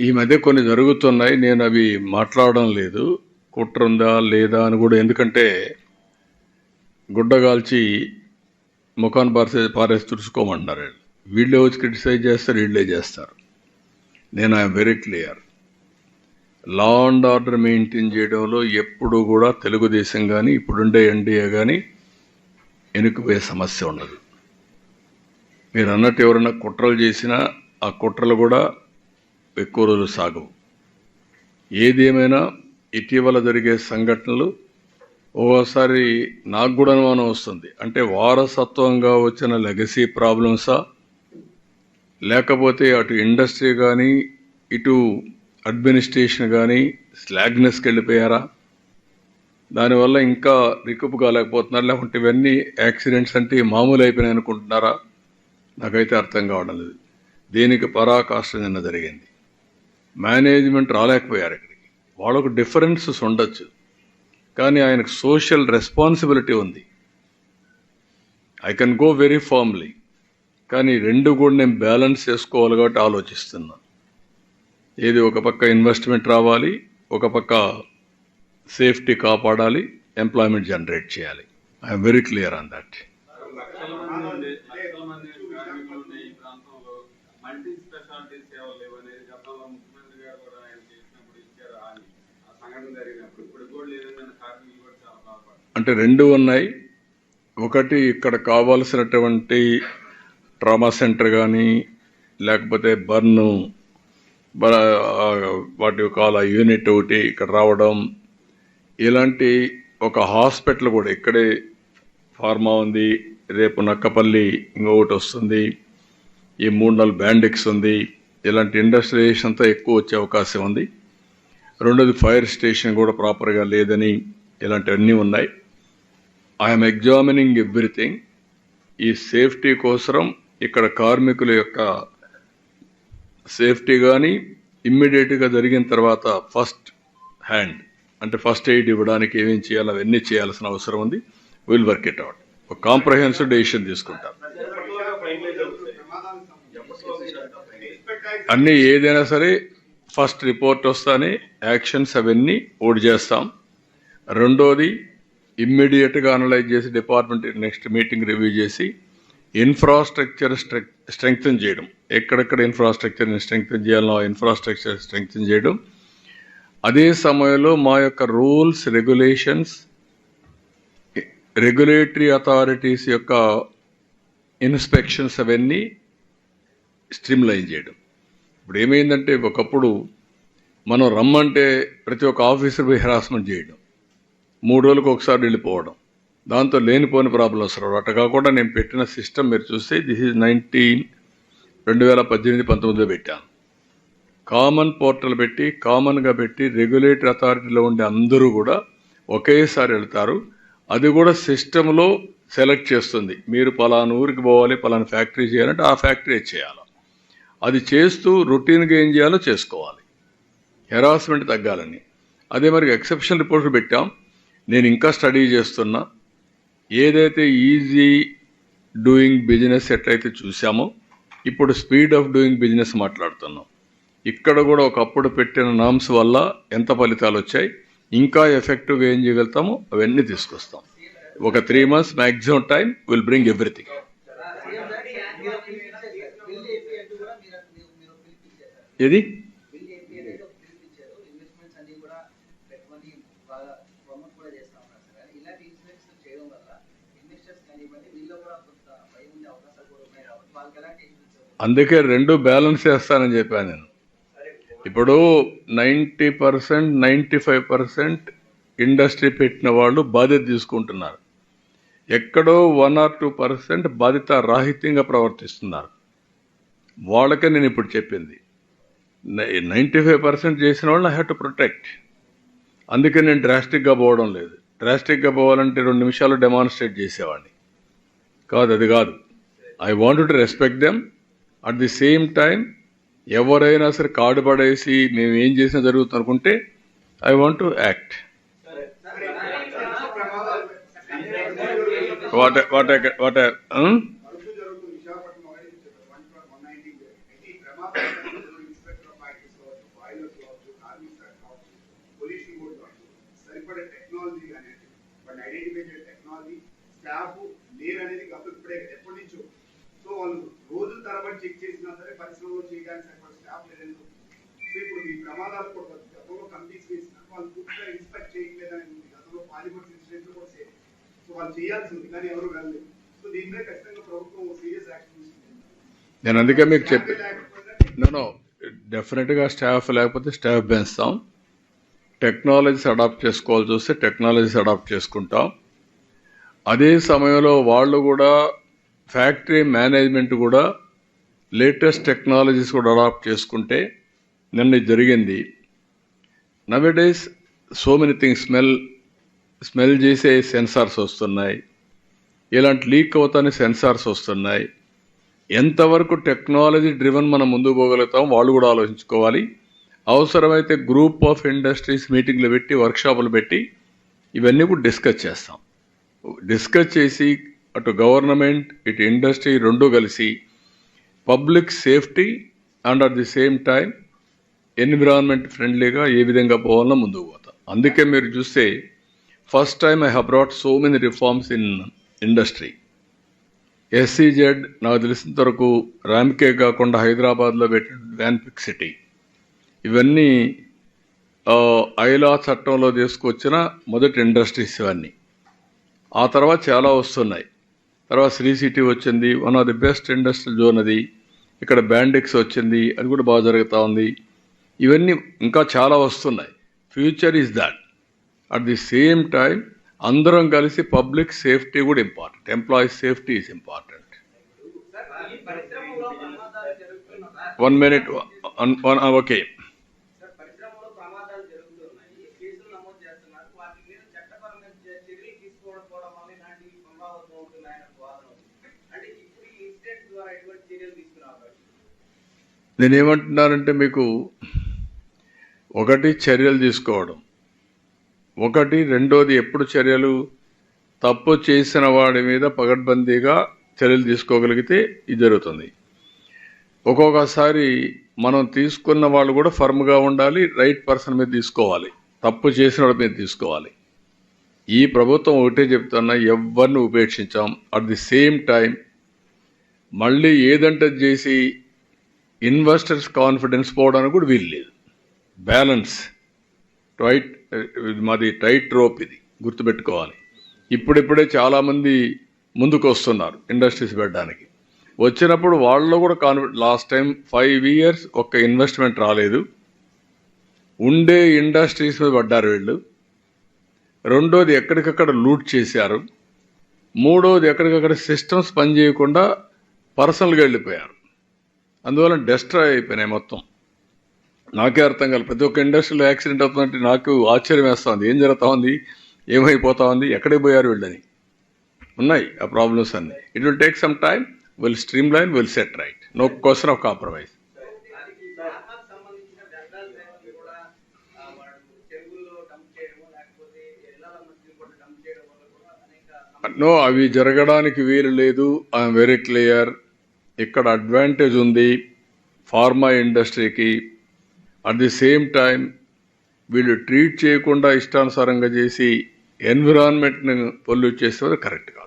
ఈ మధ్య కొన్ని జరుగుతున్నాయి నేను అవి మాట్లాడడం లేదు. కుట్ర ఉందా లేదా అని కూడా ఎందుకంటే గుడ్డగాల్చి ముఖాన్ని పారేసి పారేసి తుడుచుకోమంటున్నారు వీళ్ళు. వీళ్ళే వచ్చి క్రిటిసైజ్ చేస్తారు వీళ్ళే చేస్తారు. నేను I'm very clear. Law and order maintain చేయడంలో ఎప్పుడు కూడా తెలుగుదేశం కానీ ఇప్పుడుండే ఎన్డీఏ కానీ వెనుకపోయే సమస్య ఉండదు. మీరు అన్నట్టు ఎవరైనా కుట్రలు చేసినా ఆ కుట్రలు కూడా ఎక్కువ రోజులు సాగవు. ఏదేమైనా ఇటీవల జరిగే సంఘటనలు ఓసారి నాకు కూడా అనుమానం వస్తుంది. అంటే వారసత్వంగా వచ్చిన లెగసీ ప్రాబ్లమ్సా? లేకపోతే అటు ఇండస్ట్రీ కానీ ఇటు అడ్మినిస్ట్రేషన్ కానీ స్లాగ్నెస్కి వెళ్ళిపోయారా? దానివల్ల ఇంకా రికప్ కాలేకపోతున్నారు. లేకుంటే ఇవన్నీ యాక్సిడెంట్స్ అంటే మామూలు అయిపోయినాయి అనుకుంటున్నారా? నాకైతే అర్థం కావడం లేదు. దీనికి పరాకాష్ట నిన్న జరిగింది? మేనేజ్మెంట్ రాలేకపోయారు ఇక్కడికి. వాళ్ళకు డిఫరెన్సెస్ ఉండొచ్చు. కానీ ఆయనకు సోషల్ రెస్పాన్సిబిలిటీ ఉంది. I can go very formally కానీ రెండు కూడా నేను బ్యాలెన్స్ చేసుకోవాలి కాబట్టి ఆలోచిస్తున్నా. ఏది ఒక పక్క ఇన్వెస్ట్మెంట్ రావాలి ఒక పక్క సేఫ్టీ కాపాడాలి ఎంప్లాయ్మెంట్ జనరేట్ చేయాలి. I'm very clear on that లక్షల మంది ఉండే లక్షల మంది కార్మికులు ఉండే ఈ ప్రాంతంలో మల్టీ స్పెషాలిటీ సేవలు లేవనేది గతంలో ముఖ్యమంత్రి గారు కూడా ఆయన చేసినప్పుడు ఇచ్చారు హామీ ఆ సంఘటన జరిగినప్పుడు ఇప్పుడు కూడా లేదని కార్మికులు కూడా చాలా బాధపడతారు అంటే రెండు ఉన్నాయి. ఒకటి ఇక్కడ కావాల్సినటువంటి ట్రామా సెంటర్ కానీ లేకపోతే బర్న్ వాటి కాల యూనిట్ ఒకటి ఇక్కడ రావడం. ఇలాంటి ఒక హాస్పిటల్ కూడా ఇక్కడే ఫార్మా ఉంది. రేపు నక్కపల్లి ఇంకొకటి వస్తుంది. ఈ మూడు నాలుగు బ్యాండిక్స్ ఉంది. ఇలాంటి ఇండస్ట్రియలైజేషన్ అంతా ఎక్కువ వచ్చే అవకాశం ఉంది. రెండోది ఫైర్ స్టేషన్ కూడా ప్రాపర్గా లేదని ఇలాంటివన్నీ ఉన్నాయి. ఐఎమ్ ఎగ్జామినింగ్ ఎవ్రీథింగ్ ఈ సేఫ్టీ కోసరం ఇక్కడ కార్మికుల యొక్క సేఫ్టీ కానీ ఇమ్మీడియట్గా జరిగిన తర్వాత ఫస్ట్ హ్యాండ్ అంటే ఫస్ట్ ఎయిడ్ ఇవ్వడానికి ఏమేం చేయాలి అవన్నీ చేయాల్సిన అవసరం ఉంది. విల్ వర్క్ ఇట్ అవుట్ ఒక కాంప్రహెన్సివ్ డెసిషన్ తీసుకుంటాం. అన్నీ ఏదైనా సరే ఫస్ట్ రిపోర్ట్ వస్తానే యాక్షన్స్ అవన్నీ ఓడి చేస్తాం. రెండోది ఇమ్మీడియట్గా అనలైజ్ చేసి డిపార్ట్మెంట్ నెక్స్ట్ మీటింగ్ రివ్యూ చేసి ఇన్ఫ్రాస్ట్రక్చర్ స్ట్రెంగ్తన్ చేయడం. ఎక్కడెక్కడ ఇన్ఫ్రాస్ట్రక్చర్ని స్ట్రెంగ్తన్ చేయాలో ఇన్ఫ్రాస్ట్రక్చర్ స్ట్రెంగ్తన్ చేయడం. అదే సమయంలో మా యొక్క రూల్స్ రెగ్యులేషన్స్ రెగ్యులేటరీ అథారిటీస్ యొక్క ఇన్స్పెక్షన్స్ అవన్నీ స్ట్రీమ్లైన్ చేయడం. ఇప్పుడు ఏమైందంటే ఒకప్పుడు మనం రమ్మంటే ప్రతి ఒక్క ఆఫీసర్ పోయి హెరాస్మెంట్ చేయడం. మూడు రోజులకు ఒకసారి వెళ్ళిపోవడం. దాంతో లేనిపోని ప్రాబ్లమ్స్ రావు అట్లా కాకుండా నేను పెట్టిన సిస్టమ్ మీరు చూస్తే దిస్ ఈజ్ నైన్టీన్ రెండు వేల పద్దెనిమిది పంతొమ్మిదిలో పెట్టాను. కామన్ పోర్టల్ పెట్టి కామన్గా పెట్టి రెగ్యులేటరీ అథారిటీలో ఉండే అందరూ కూడా ఒకేసారి వెళ్తారు. అది కూడా సిస్టంలో సెలెక్ట్ చేస్తుంది. మీరు పలానా ఊరికి పోవాలి పలానా ఫ్యాక్టరీ చేయాలంటే ఆ ఫ్యాక్టరీ చేయాలి. అది చేస్తూ రొటీన్గా ఏం చేయాలో చేసుకోవాలి. హెరాస్మెంట్ తగ్గాలని. అదే మరి ఎక్సెప్షన్ రిపోర్ట్లు పెట్టాం. నేను ఇంకా స్టడీ చేస్తున్నా. ఏదైతే ఈజీ డూయింగ్ బిజినెస్ ఎట్లయితే చూసామో ఇప్పుడు స్పీడ్ ఆఫ్ డూయింగ్ బిజినెస్ మాట్లాడుతున్నాం. ఇక్కడ కూడా ఒకప్పుడు పెట్టిన నామ్స్ వల్ల ఎంత ఫలితాలు వచ్చాయి ఇంకా ఎఫెక్టివ్గా ఏం చేయగలుగుతామో అవన్నీ తీసుకొస్తాం. ఒక three months maximum time will bring everything. ఏది బిల్ ఏపీ అనేది ఒక పిలిపించారు ఇన్వెస్ట్మెంట్స్ అన్ని కూడా పెట్టుబడి బాగా ప్రమోట్ కూడా చేస్తా ఉన్నారు సార్ కానీ ఇలాంటి ఇన్వెస్ట్మెంట్స్ చేయడం వల్ల ఇన్వెస్టర్స్ కానివ్వండి వీళ్ళు కూడా కొంత భయం ఉండే అవకాశాలు కూడా ఉన్నాయి కాబట్టి వాళ్ళకి ఎలాంటి ఇన్వెస్ట్మెంట్స్ అందుకే రెండు బ్యాలెన్స్ చేస్తానని చెప్పాను నేను. ఇప్పుడు ninety percent ninety five percent industry పెట్టిన వాళ్ళు బాధ్యత తీసుకుంటున్నారు. ఎక్కడో వన్ ఆర్ టూ పర్సెంట్ బాధ్యత రాహిత్యంగా ప్రవర్తిస్తున్నారు. వాళ్ళకే నేను ఇప్పుడు చెప్పింది. నైంటీ ఫైవ్ పర్సెంట్ చేసిన వాళ్ళు ఐ హ్యావ్ టు ప్రొటెక్ట్. అందుకే నేను డ్రాస్టిక్గా పోవడం లేదు. డ్రాస్టిక్గా పోవాలంటే రెండు నిమిషాలు డెమాన్స్ట్రేట్ చేసేవాడిని. కాదు అది కాదు. I want to respect them at the same time ఎవరైనా సరే కార్డు పడేసి మేము ఏం చేసినా జరుగుతుంది అనుకుంటే I want to act what what what technology identify technology staff లేరు అనేది ఎప్పటి నుంచో సో వాళ్ళు రోజుల తరబడి చెక్ చేసినా సరే పరిశ్రమలో చేయడానికి సరిపడే స్టాఫ్ లేదు సో ఇప్పుడు ఈ ప్రమాదాలు కూడా. గతంలో కంపెనీస్ వేసిన వాళ్ళు పూర్తిగా ఇన్స్పెక్ట్ చేయట్లేదని ఉంది. గతంలో పాలిమర్స్ ఇన్సిడెంట్ కూడా సేమ్ సో వాళ్ళు చేయాల్సి ఉంది కానీ ఎవరు వెళ్ళలేదు. సో దీని మీద ఖచ్చితంగా ప్రభుత్వం సీరియస్ యాక్షన్ నేను అందుకే మీకు చెప్పి నో డెఫినెట్గా స్టాఫ్ లేకపోతే స్టాఫ్ పెంచుతాం. టెక్నాలజీస్ అడాప్ట్ చేసుకోవాల్సి వస్తే టెక్నాలజీస్ అడాప్ట్ చేసుకుంటాం. అదే సమయంలో వాళ్ళు కూడా ఫ్యాక్టరీ మేనేజ్మెంట్ కూడా లేటెస్ట్ టెక్నాలజీస్ కూడా అడాప్ట్ చేసుకుంటే నిన్న జరిగింది. Nowadays so many things smell smell చేసే సెన్సార్స్ వస్తున్నాయి. ఇలాంటి లీక్ అవుతానే సెన్సార్స్ వస్తున్నాయి. ఎంతవరకు టెక్నాలజీ డ్రివన్ మనం ముందుకు పోగలుగుతాం వాళ్ళు కూడా ఆలోచించుకోవాలి. అవసరమైతే గ్రూప్ ఆఫ్ ఇండస్ట్రీస్ మీటింగ్లు పెట్టి వర్క్షాపులు పెట్టి ఇవన్నీ కూడా డిస్కస్ చేస్తాం. డిస్కస్ చేసి అటు గవర్నమెంట్ ఇటు ఇండస్ట్రీ రెండు కలిసి public safety and at the same time environment ఫ్రెండ్లీగా ఏ విధంగా పోవాలో ముందుకు పోతాం. అందుకే మీరు చూస్తే first time I have brought so many reforms in industry. SEZ నాకు తెలిసినంత వరకు ర్యాంకే కాకుండా హైదరాబాద్లో పెట్టిన వ్యాన్పిక్ సిటీ ఇవన్నీ ఐలా చట్టంలో తీసుకొచ్చిన మొదటి ఇండస్ట్రీస్ ఇవన్నీ. ఆ తర్వాత చాలా వస్తున్నాయి. తర్వాత శ్రీ సిటీ వచ్చింది. One of the best industrial zone అది. ఇక్కడ బ్యాండిక్స్ వచ్చింది. అది కూడా బాగా జరుగుతూ ఉంది. ఇవన్నీ ఇంకా చాలా వస్తున్నాయి. Future is that at the same time అందరం కలిసి పబ్లిక్ సేఫ్టీ కూడా important employees safety is important one minute one okay sir పరిశ్రమలో ప్రమాదాలు జరుగుతున్నాయి కేసులు నమోదు చేస్తున్నారు వాటి మీద చట్టపరమైన చ- చర్యలు తీసుకోవడం వల్ల ఇలాంటి పునరావృతం అవుతున్నాయని ఒక వాదన ఉంది. అంటే ఇప్పుడు ఈ ఇన్సిడెంట్ ద్వారా ఎటువంటి చర్యలు తీసుకునే అవకాశం ఉంది? నేనేమంటున్నానంటే మీకు ఒకటి చర్యలు తీసుకోవడం. ఒకటి రెండోది ఎప్పుడు చర్యలు తప్పు చేసిన వాడి మీద పగడ్బందీగా చర్యలు తీసుకోగలిగితే ఇది జరుగుతుంది. ఒక్కొక్కసారి మనం తీసుకున్న వాళ్ళు కూడా ఫర్మ్గా ఉండాలి రైట్ పర్సన్ మీద తీసుకోవాలి తప్పు చేసిన వాడి మీద తీసుకోవాలి. ఈ ప్రభుత్వం ఒకటే చెప్తున్నా ఎవరిని ఉపేక్షించాం. అట్ ది సేమ్ టైం మళ్ళీ ఏదంటే చేసి ఇన్వెస్టర్స్ కాన్ఫిడెన్స్ పోవడానికి కూడా వీలు లేదు. బ్యాలెన్స్. టైట్ ఇది మాది టైట్ రోప్ ఇది గుర్తుపెట్టుకోవాలి. ఇప్పుడిప్పుడే చాలామంది ముందుకు వస్తున్నారు ఇండస్ట్రీస్ పెట్టడానికి. వచ్చినప్పుడు వాళ్ళు కూడా confident last time five years ఒక్క ఇన్వెస్ట్మెంట్ రాలేదు. ఉండే ఇండస్ట్రీస్ మీద పడ్డారు వీళ్ళు. రెండోది ఎక్కడికక్కడ లూట్ చేశారు. మూడోది ఎక్కడికక్కడ సిస్టమ్స్ పనిచేయకుండా పర్సనల్గా వెళ్ళిపోయారు. అందువల్ల డెస్ట్రాయ్ అయిపోయినాయి మొత్తం. నాకే అర్థం కాదు ప్రతి ఒక్క ఇండస్ట్రీలో యాక్సిడెంట్ అవుతుందంటే నాకు ఆశ్చర్యం వేస్తుంది. ఏం జరుగుతా ఉంది? ఏమైపోతా ఉంది? ఎక్కడికి పోయారు వీళ్ళని? ఉన్నాయి ఆ ప్రాబ్లమ్స్ అన్ని. It will take some time will streamline will set right no question of compromise no అవి జరగడానికి వీలు లేదు. ఐఎమ్ వెరీ క్లియర్ ఇక్కడ అడ్వాంటేజ్ ఉంది ఫార్మా ఇండస్ట్రీకి అట్ ది సేమ్ టైం వీళ్ళు ట్రీట్ చేయకుండా ఇష్టానుసారంగా చేసి ఎన్విరాన్మెంట్ని పొల్యూట్ చేసేవారు కరెక్ట్ కాదు